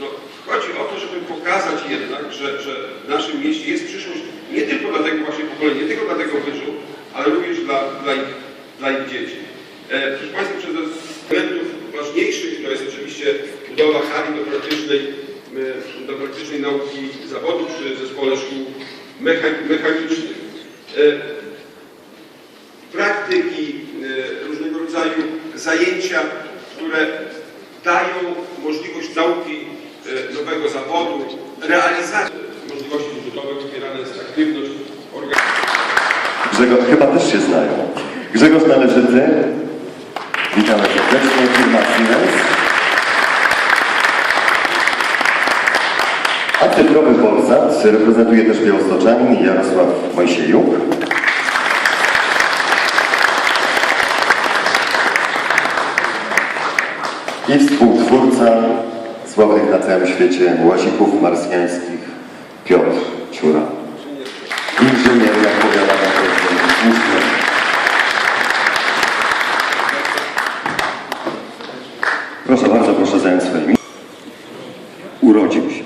No, chodzi o to, żeby pokazać jednak, że, że w naszym mieście jest przyszłość nie tylko dla tego właśnie pokolenia, nie tylko dla tego wyżu, ale również dla, dla, ich, dla ich dzieci. E, proszę Państwa, przez elementów ważniejszych to jest oczywiście budowa hali do praktycznej, e, do praktycznej nauki zawodu przy zespole szkół mecha- mechanicznych. E, praktyki, e, różnego rodzaju zajęcia, które dają możliwość nauki nowego zawodu, realizacji możliwości budowy, wspierana jest aktywność organizacyjna. Grzegorz, chyba też się znają. Grzegorz Należyty. Witamy serdecznie. Firma Siemens. A cyfrowy Polsat reprezentuje też Białostoczanin Jarosław Mojsiejuk. I współtwórca sławnych na całym świecie łazików marsjańskich Piotr Ciura. Inżynier, jak powiada na Muszka. Proszę bardzo, proszę zająć swoje miejsce. Urodził się.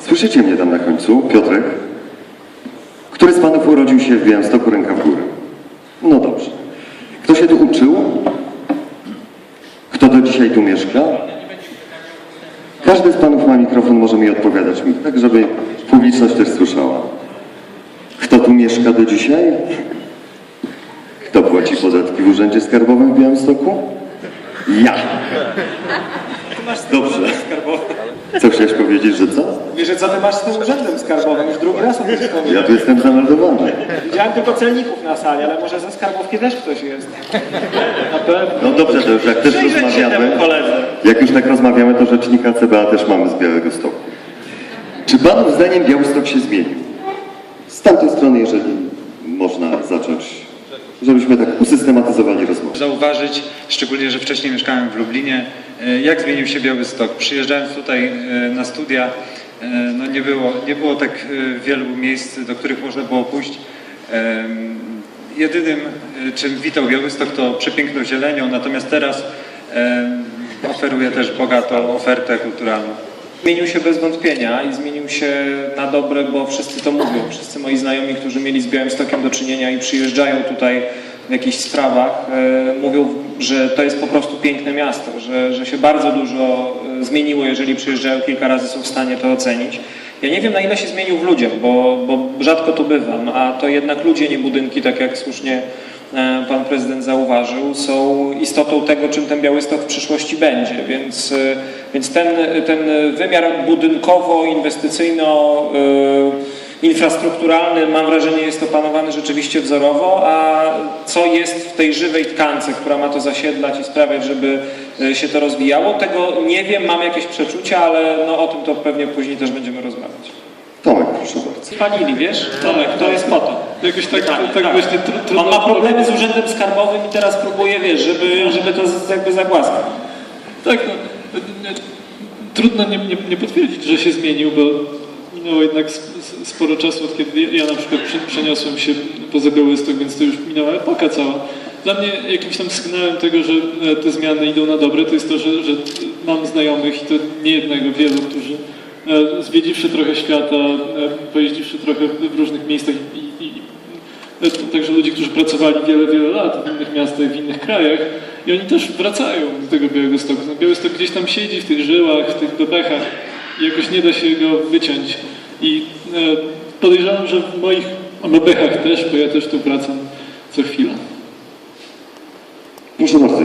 Słyszycie mnie tam na końcu, Piotrek? Który z panów urodził się w Białymstoku ręka w górę? No dobrze. Kto się tu uczył? Dzisiaj tu mieszka? Każdy z panów ma mikrofon, może mi odpowiadać tak żeby publiczność też słyszała. Kto tu mieszka do dzisiaj? Kto płaci podatki w Urzędzie Skarbowym w Białymstoku? Ja. Dobrze. Co chciałeś powiedzieć, że co? Wiesz, że co ty masz z tym urzędem skarbowym? Już drugi raz o tym wspomniałem. Ja tu jestem zameldowany. Widziałem tylko celników na sali, ale może ze skarbówki też ktoś jest. Na pewno. No dobrze, to już jak też Przyjrzeć się rozmawiamy, temu koledze. jak już tak rozmawiamy, to rzecznika CBA też mamy z Białego Stoku. Czy panów zdaniem Białystok się zmienił? Z tamtej strony, jeżeli można zacząć, żebyśmy tak usystematyzowali rozmowę. zauważyć, szczególnie, że wcześniej mieszkałem w Lublinie, jak zmienił się Białystok. Przyjeżdżając tutaj e, na studia, e, no nie było, nie było tak e, wielu miejsc, do których można było pójść. Jedynym, e, czym witał Białystok, to przepiękną zielenią, natomiast teraz oferuje też bogatą ofertę kulturalną. Zmienił się bez wątpienia i zmienił się na dobre, bo wszyscy to mówią. Wszyscy moi znajomi, którzy mieli z Białymstokiem do czynienia i przyjeżdżają tutaj w jakichś sprawach, e, mówią, że to jest po prostu piękne miasto, że, że się bardzo dużo e, zmieniło, jeżeli przyjeżdżają kilka razy, są w stanie to ocenić. Ja nie wiem, na ile się zmienił w ludziach, bo, bo rzadko tu bywam, a to jednak ludzie, nie budynki, tak jak słusznie e, pan prezydent zauważył, są istotą tego, czym ten Białystok w przyszłości będzie. Więc, e, więc ten, ten wymiar budynkowo-inwestycyjno infrastrukturalny, mam wrażenie, jest opanowany rzeczywiście wzorowo, a co jest w tej żywej tkance, która ma to zasiedlać i sprawiać, żeby e, się to rozwijało, tego nie wiem, mam jakieś przeczucia, ale no, o tym to pewnie później też będziemy rozmawiać. Tomek, proszę bardzo. Palili, wiesz? Tomek, to jest po to. Jakoś tak, Pytanie, tak, właśnie tr trudno... On ma problemy z urzędem skarbowym i teraz próbuje, wiesz, żeby, żeby to jakby zagłaskać. Tak, no, nie- trudno nie, nie, nie potwierdzić, że się zmienił, bo minęło jednak sporo czasu, od kiedy ja na przykład przy- przeniosłem się poza Białystok, więc to już minęła epoka cała. Dla mnie jakimś tam sygnałem tego, że e, te zmiany idą na dobre, to jest to, że, że mam znajomych i to nie jednego, wielu, którzy e, zwiedziwszy trochę świata, e, pojeździwszy trochę w różnych miejscach i, i, Także ludzi, którzy pracowali wiele, wiele lat w innych miastach, w innych krajach i oni też wracają do tego Białegostoku. No, Białystok gdzieś tam siedzi w tych żyłach, w tych bebechach i jakoś nie da się go wyciąć. I e, podejrzewam, że w moich bebechach też, bo ja też tu wracam co chwilę. Proszę bardzo,